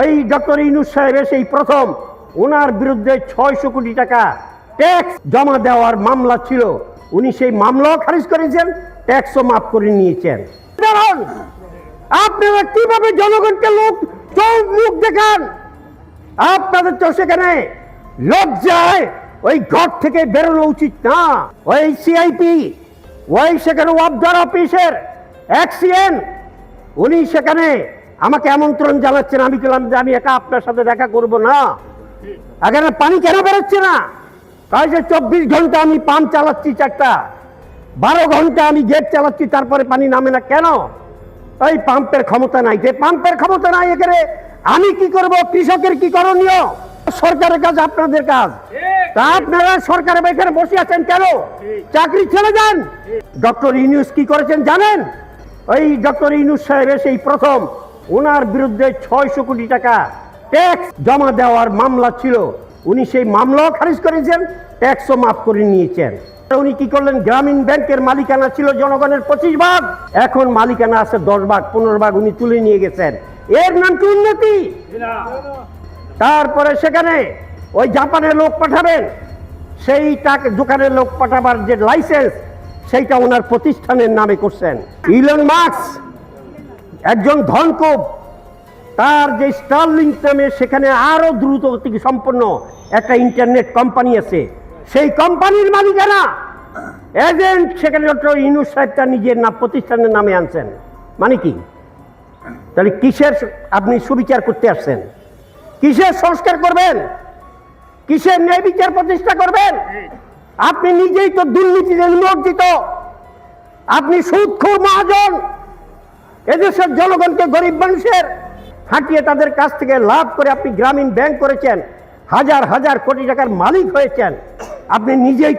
ওই ডক্টর ইনুস সাহেব সেই প্রথম ওনার বিরুদ্ধে ছয়শো কোটি টাকা ট্যাক্স জমা দেওয়ার মামলা ছিল। উনি সেই মামলাও খারিজ করেছেন ট্যাক্সও মাফ করে নিয়েছেন। আপনারা কীভাবে জনগণকে লোক চোখ মুখ দেখান? আপনাদের তো সেখানে লজ্জায় ওই ঘর থেকে বেরোনো উচিত না। ওই সিআইপি ওই সেখানে ওয়াবদার অফিসের অ্যাক্সিডেন্ট উনি সেখানে আমাকে আমন্ত্রণ জানাচ্ছেন, আমি বললাম যে আমি একা আপনার সাথে দেখা করব না। এখানে পানি কেন বেরোচ্ছে না? তাই যে চব্বিশ ঘণ্টা আমি পাম্প চালাচ্ছি চারটা, বারো ঘণ্টা আমি গেট চালাচ্ছি, তারপরে পানি নামে না কেন? ওই পাম্পের ক্ষমতা নাই। যে পাম্পের ক্ষমতা নাই এখানে, আমি কি করব? কৃষকের কি করণীয়? সরকারের কাজ আপনাদের কাজ। তা আপনারা সরকারের এখানে বসে আছেন কেন? চাকরি ছেড়ে যান। ডক্টর ইউনুস কি করেছেন জানেন? ওই ডক্টর ইউনুস সাহেবের সেই প্রথম ওনার বিরুদ্ধে ছয়শো কোটি টাকা ট্যাক্স জমা দেওয়ার মামলা ছিল। উনি সেই মামলাও খারিজ করেছেন ট্যাক্সও মাফ করে নিয়েছেন। উনি কি করলেন? গ্রামীণ ব্যাংকের মালিকানা ছিল জনগণের পঁচিশ ভাগ। এখন মালিকানা আছে দশ ভাগ, পনেরো ভাগ উনি তুলে নিয়ে গেছেন। এর নাম কি উন্নতি? তারপরে সেখানে ওই জাপানের লোক পাঠাবেন। সেই টাকা দোকানের লোক পাঠাবার যে লাইসেন্স সেইটা ওনার প্রতিষ্ঠানের নামে করছেন। ইলন মার্কস একজন ধনকোপ তার যে স্টারলিংক নামে সেখানে আরও দ্রুত গতি সম্পন্ন একটা ইন্টারনেট কোম্পানি আছে। সেই কোম্পানির মালিকানা এজেন্ট সেখানে ডক্টর ইনুস সাহেব তার নিজের নাম, প্রতিষ্ঠানের নামে আনছেন। মানে কি? তাহলে কিসের আপনি সুবিচার করতে আসছেন? কিসের সংস্কার করবেন? কিসের ন্যায় বিচার প্রতিষ্ঠা করবেন? আপনি নিজেই তো দুর্নীতিতে নিমজ্জিত। আপনি সুদখোর মহাজন। এদেশের জনগণকে গরিব মানুষের হাঁটিয়ে তাদের কাছ থেকে লাভ করে আপনি গ্রামীণ ব্যাংক করেছেন, হাজার হাজার কোটি টাকার মালিক হয়েছেন, আপনি নিজেই